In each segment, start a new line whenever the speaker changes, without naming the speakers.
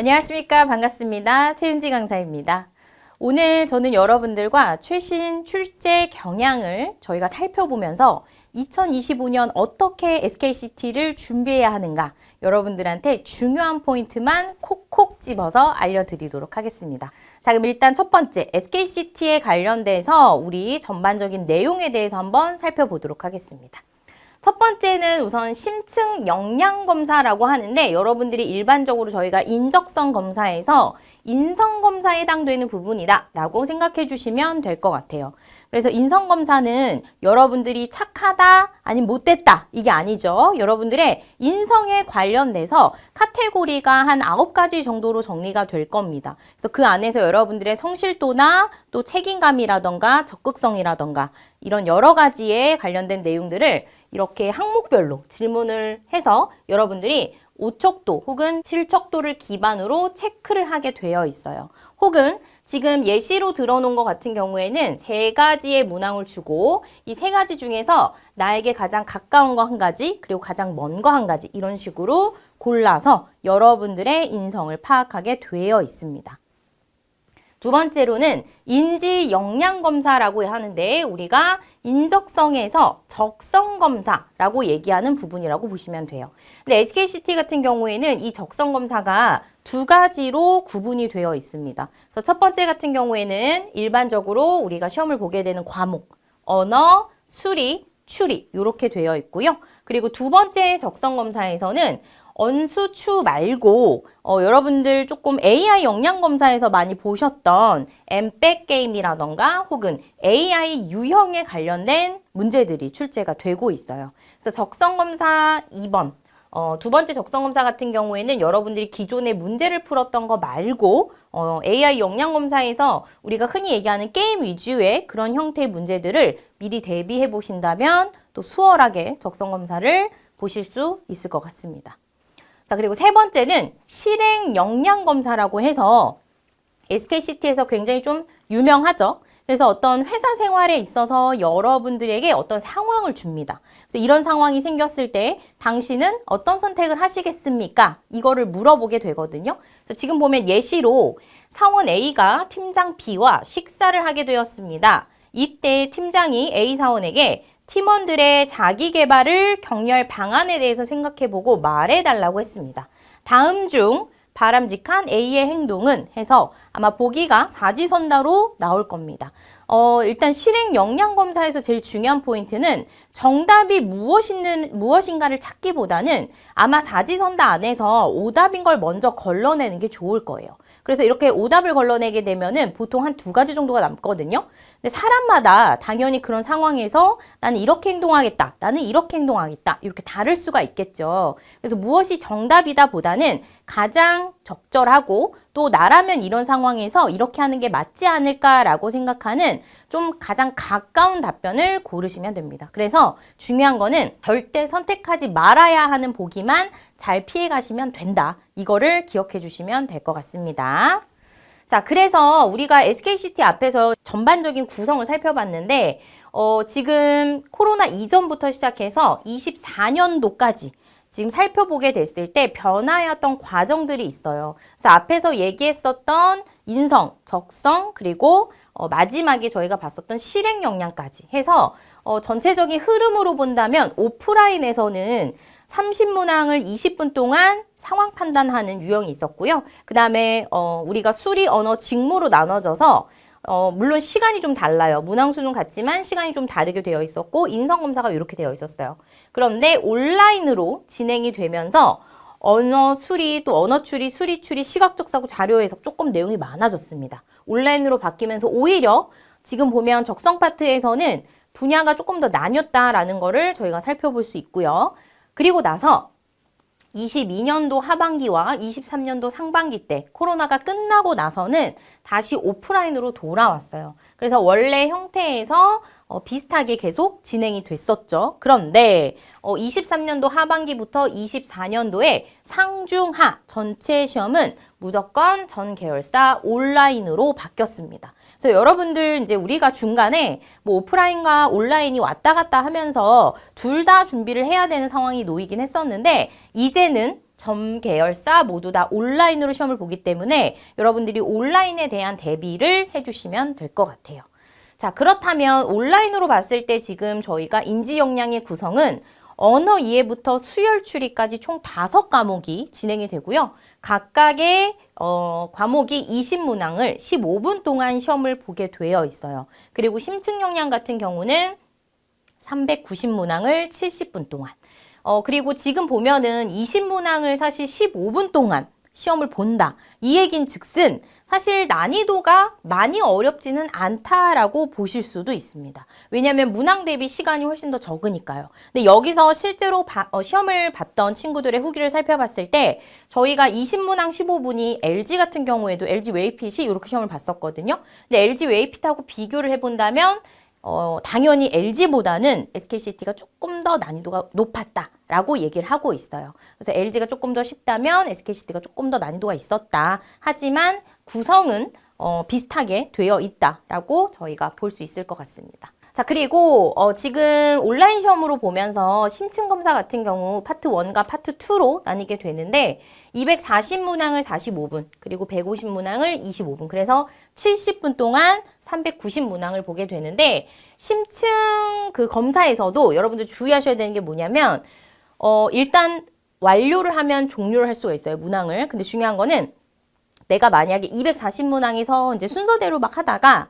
안녕하십니까. 반갑습니다. 최윤지 강사입니다. 오늘 저는 여러분들과 최신 출제 경향을 저희가 살펴보면서 2025년 어떻게 SKCT를 준비해야 하는가 여러분들한테 중요한 포인트만 콕콕 집어서 알려드리도록 하겠습니다. 자, 그럼 일단 첫 번째 SKCT에 관련돼서 우리 전반적인 내용에 대해서 한번 살펴보도록 하겠습니다. 첫 번째는 우선 심층 영양 검사라고 하는데 여러분들이 일반적으로 저희가 인적성 검사에서 인성 검사에 해당되는 부분이다 라고 생각해 주시면 될 것 같아요. 그래서 인성 검사는 여러분들이 착하다 아니 못됐다 이게 아니죠. 여러분들의 인성에 관련돼서 카테고리가 한 아홉 가지 정도로 정리가 될 겁니다. 그래서 그 안에서 여러분들의 성실도나 또 책임감이라던가 적극성이라던가 이런 여러 가지에 관련된 내용들을 이렇게 항목별로 질문을 해서 여러분들이 5척도 혹은 7척도를 기반으로 체크를 하게 되어 있어요. 혹은 지금 예시로 들어놓은 것 같은 경우에는 세 가지의 문항을 주고 이 세 가지 중에서 나에게 가장 가까운 거 한 가지 그리고 가장 먼 거 한 가지 이런 식으로 골라서 여러분들의 인성을 파악하게 되어 있습니다. 두 번째로는 인지 역량 검사라고 하는데 우리가 인적성에서 적성 검사라고 얘기하는 부분이라고 보시면 돼요. 근데 SKCT 같은 경우에는 이 적성 검사가 두 가지로 구분이 되어 있습니다. 그래서 첫 번째 같은 경우에는 일반적으로 우리가 시험을 보게 되는 과목, 언어, 수리, 추리 이렇게 되어 있고요. 그리고 두 번째 적성 검사에서는 언수추 말고 어, 여러분들 조금 AI 역량 검사에서 많이 보셨던 엠백 게임이라던가 혹은 AI 유형에 관련된 문제들이 출제가 되고 있어요. 그래서 적성 검사 2번 어, 두 번째 적성 검사 같은 경우에는 여러분들이 기존에 문제를 풀었던 거 말고 어, AI 역량 검사에서 우리가 흔히 얘기하는 게임 위주의 그런 형태의 문제들을 미리 대비해 보신다면 또 수월하게 적성 검사를 보실 수 있을 것 같습니다. 자, 그리고 세 번째는 실행 역량 검사라고 해서 SKCT에서 굉장히 좀 유명하죠. 그래서 어떤 회사 생활에 있어서 여러분들에게 어떤 상황을 줍니다. 그래서 이런 상황이 생겼을 때 당신은 어떤 선택을 하시겠습니까? 이거를 물어보게 되거든요. 그래서 지금 보면 예시로 사원 A가 팀장 B와 식사를 하게 되었습니다. 이때 팀장이 A 사원에게 팀원들의 자기 개발을 격려할 방안에 대해서 생각해보고 말해달라고 했습니다. 다음 중 바람직한 A의 행동은 해서 아마 보기가 사지선다로 나올 겁니다. 어, 일단 실행 역량 검사에서 제일 중요한 포인트는 정답이 무엇인, 무엇인가를 찾기보다는 아마 사지선다 안에서 오답인 걸 먼저 걸러내는 게 좋을 거예요. 그래서 이렇게 오답을 걸러내게 되면은 보통 한 두 가지 정도가 남거든요. 근데 사람마다 당연히 그런 상황에서 나는 이렇게 행동하겠다. 나는 이렇게 행동하겠다. 이렇게 다를 수가 있겠죠. 그래서 무엇이 정답이다 보다는 가장 적절하고 또 나라면 이런 상황에서 이렇게 하는 게 맞지 않을까라고 생각하는 좀 가장 가까운 답변을 고르시면 됩니다. 그래서 중요한 거는 절대 선택하지 말아야 하는 보기만 잘 피해 가시면 된다. 이거를 기억해 주시면 될 것 같습니다. 자, 그래서 우리가 SKCT 앞에서 전반적인 구성을 살펴봤는데, 어, 지금 코로나 이전부터 시작해서 24년도까지 지금 살펴보게 됐을 때 변화였던 과정들이 있어요. 그래서 앞에서 얘기했었던 인성, 적성, 그리고 어, 마지막에 저희가 봤었던 실행 역량까지 해서 어, 전체적인 흐름으로 본다면 오프라인에서는 30문항을 20분 동안 상황 판단하는 유형이 있었고요. 그 다음에 어, 우리가 수리 언어 직무로 나눠져서 어, 물론 시간이 좀 달라요. 문항 수는 같지만 시간이 좀 다르게 되어 있었고 인성 검사가 이렇게 되어 있었어요. 그런데 온라인으로 진행이 되면서 언어 수리 또 언어 추리, 수리 추리, 시각적 사고, 자료 해석 조금 내용이 많아졌습니다. 온라인으로 바뀌면서 오히려 지금 보면 적성 파트에서는 분야가 조금 더 나뉘었다라는 거를 저희가 살펴볼 수 있고요. 그리고 나서 22년도 하반기와 23년도 상반기 때 코로나가 끝나고 나서는 다시 오프라인으로 돌아왔어요. 그래서 원래 형태에서 어, 비슷하게 계속 진행이 됐었죠. 그런데 어, 23년도 하반기부터 24년도에 상중하 전체 시험은 무조건 전 계열사 온라인으로 바뀌었습니다. 그래서 여러분들 이제 우리가 중간에 뭐 오프라인과 온라인이 왔다 갔다 하면서 둘 다 준비를 해야 되는 상황이 놓이긴 했었는데 이제는 점 계열사 모두 다 온라인으로 시험을 보기 때문에 여러분들이 온라인에 대한 대비를 해주시면 될 것 같아요. 자, 그렇다면 온라인으로 봤을 때 지금 저희가 인지 역량의 구성은 언어 이해부터 수열 추리까지 총 다섯 과목이 진행이 되고요. 각각의 어, 과목이 20문항을 15분 동안 시험을 보게 되어 있어요. 그리고 심층 역량 같은 경우는 390문항을 70분 동안. 어, 그리고 지금 보면은 20문항을 사실 15분 동안 시험을 본다. 이 얘긴 즉슨 사실 난이도가 많이 어렵지는 않다라고 보실 수도 있습니다. 왜냐하면 문항 대비 시간이 훨씬 더 적으니까요. 근데 여기서 실제로 바- 어, 시험을 봤던 친구들의 후기를 살펴봤을 때 저희가 20문항 15분이 LG 같은 경우에도 LG 웨이핏이 이렇게 시험을 봤었거든요. 근데 LG 웨이핏하고 비교를 해본다면 어, 당연히 LG보다는 SKCT가 조금 더 난이도가 높았다라고 얘기를 하고 있어요. 그래서 LG가 조금 더 쉽다면 SKCT가 조금 더 난이도가 있었다. 하지만 구성은 어, 비슷하게 되어 있다라고 저희가 볼 수 있을 것 같습니다. 자, 그리고 어, 지금 온라인 시험으로 보면서 심층 검사 같은 경우 파트 1과 파트 2로 나뉘게 되는데 240문항을 45분, 그리고 150문항을 25분. 그래서 70분 동안 390문항을 보게 되는데 심층 그 검사에서도 여러분들 주의하셔야 되는 게 뭐냐면 어, 일단 완료를 하면 종료를 할 수가 있어요. 문항을. 근데 중요한 거는 내가 만약에 240문항에서 이제 순서대로 막 하다가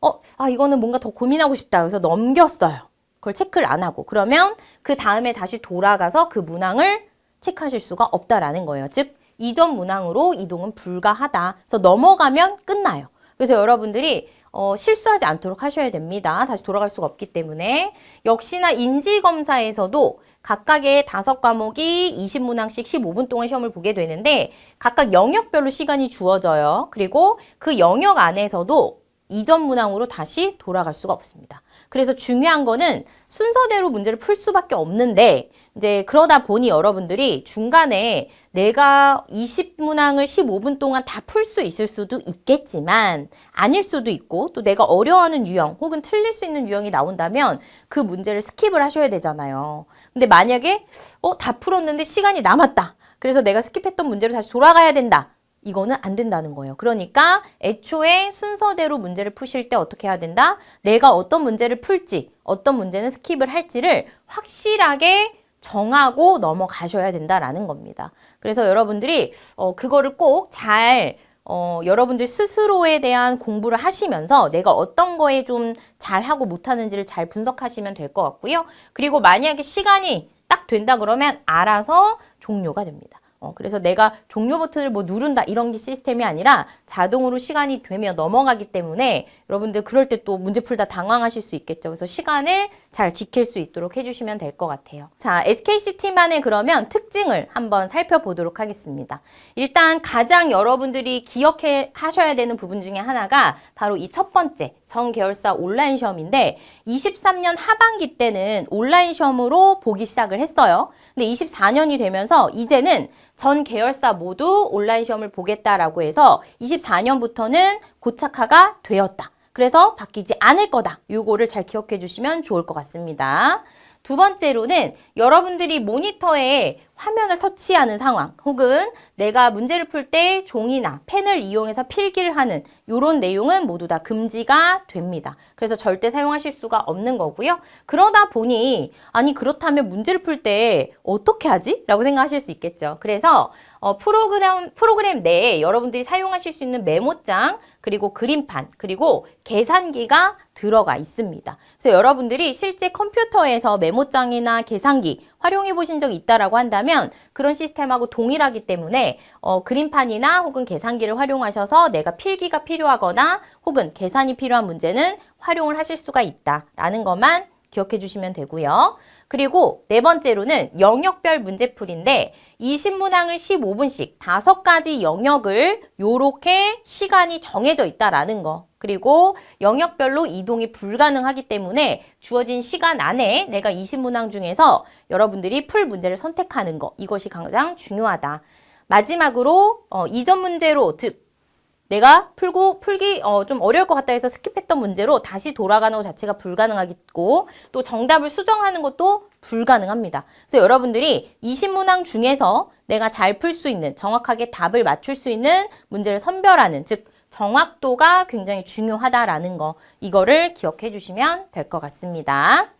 어, 아, 이거는 뭔가 더 고민하고 싶다. 그래서 넘겼어요. 그걸 체크를 안 하고. 그러면 그 다음에 다시 돌아가서 그 문항을 체크하실 수가 없다라는 거예요. 즉, 이전 문항으로 이동은 불가하다. 그래서 넘어가면 끝나요. 그래서 여러분들이 어, 실수하지 않도록 하셔야 됩니다. 다시 돌아갈 수가 없기 때문에. 역시나 인지검사에서도 각각의 다섯 과목이 20문항씩 15분 동안 시험을 보게 되는데 각각 영역별로 시간이 주어져요. 그리고 그 영역 안에서도 이전 문항으로 다시 돌아갈 수가 없습니다. 그래서 중요한 거는 순서대로 문제를 풀 수밖에 없는데 이제 그러다 보니 여러분들이 중간에 내가 20문항을 15분 동안 다 풀 수 있을 수도 있겠지만 아닐 수도 있고 또 내가 어려워하는 유형 혹은 틀릴 수 있는 유형이 나온다면 그 문제를 스킵을 하셔야 되잖아요. 근데 만약에 어, 다 풀었는데 시간이 남았다. 그래서 내가 스킵했던 문제로 다시 돌아가야 된다. 이거는 안 된다는 거예요. 그러니까 애초에 순서대로 문제를 푸실 때 어떻게 해야 된다? 내가 어떤 문제를 풀지, 어떤 문제는 스킵을 할지를 확실하게 정하고 넘어가셔야 된다라는 겁니다. 그래서 여러분들이 어, 그거를 꼭잘 어, 여러분들 스스로에 대한 공부를 하시면서 내가 어떤 거에 좀 잘하고 못하는지를 잘 분석하시면 될 것 같고요. 그리고 만약에 시간이 딱 된다 그러면 알아서 종료가 됩니다. 어, 그래서 내가 종료 버튼을 뭐 누른다 이런 게 시스템이 아니라 자동으로 시간이 되며 넘어가기 때문에 여러분들 그럴 때 또 문제 풀다 당황하실 수 있겠죠. 그래서 시간을 잘 지킬 수 있도록 해주시면 될 것 같아요. 자, SKCT만의 그러면 특징을 한번 살펴보도록 하겠습니다. 일단 가장 여러분들이 기억해 하셔야 되는 부분 중에 하나가 바로 이 첫 번째 전 계열사 온라인 시험인데 23년 하반기 때는 온라인 시험으로 보기 시작을 했어요. 근데 24년이 되면서 이제는 전 계열사 모두 온라인 시험을 보겠다라고 해서 24년부터는 고착화가 되었다. 그래서 바뀌지 않을 거다. 요거를 잘 기억해 주시면 좋을 것 같습니다. 두 번째로는 여러분들이 모니터에 화면을 터치하는 상황 혹은 내가 문제를 풀 때 종이나 펜을 이용해서 필기를 하는 이런 내용은 모두 다 금지가 됩니다. 그래서 절대 사용하실 수가 없는 거고요. 그러다 보니 아니 그렇다면 문제를 풀 때 어떻게 하지? 라고 생각하실 수 있겠죠. 그래서 어, 프로그램 프로그램 내에 여러분들이 사용하실 수 있는 메모장 그리고 그림판 그리고 계산기가 들어가 있습니다. 그래서 여러분들이 실제 컴퓨터에서 메모장이나 계산기 활용해 보신 적 있다라고 한다면 그런 시스템하고 동일하기 때문에 어, 그림판이나 혹은 계산기를 활용하셔서 내가 필기가 필요하거나 혹은 계산이 필요한 문제는 활용을 하실 수가 있다라는 것만 기억해 주시면 되고요. 그리고 네 번째로는 영역별 문제풀인데 20문항을 15분씩 다섯 가지 영역을 요렇게 시간이 정해져 있다라는 거. 그리고 영역별로 이동이 불가능하기 때문에 주어진 시간 안에 내가 20문항 중에서 여러분들이 풀 문제를 선택하는 거. 이것이 가장 중요하다. 마지막으로 어, 이전 문제로 즉 내가 풀고 풀기 어, 좀 어려울 것 같다 해서 스킵했던 문제로 다시 돌아가는 것 자체가 불가능하겠고 또 정답을 수정하는 것도 불가능합니다. 그래서 여러분들이 20문항 중에서 내가 잘 풀 수 있는 정확하게 답을 맞출 수 있는 문제를 선별하는 즉 정확도가 굉장히 중요하다라는 거 이거를 기억해 주시면 될 것 같습니다.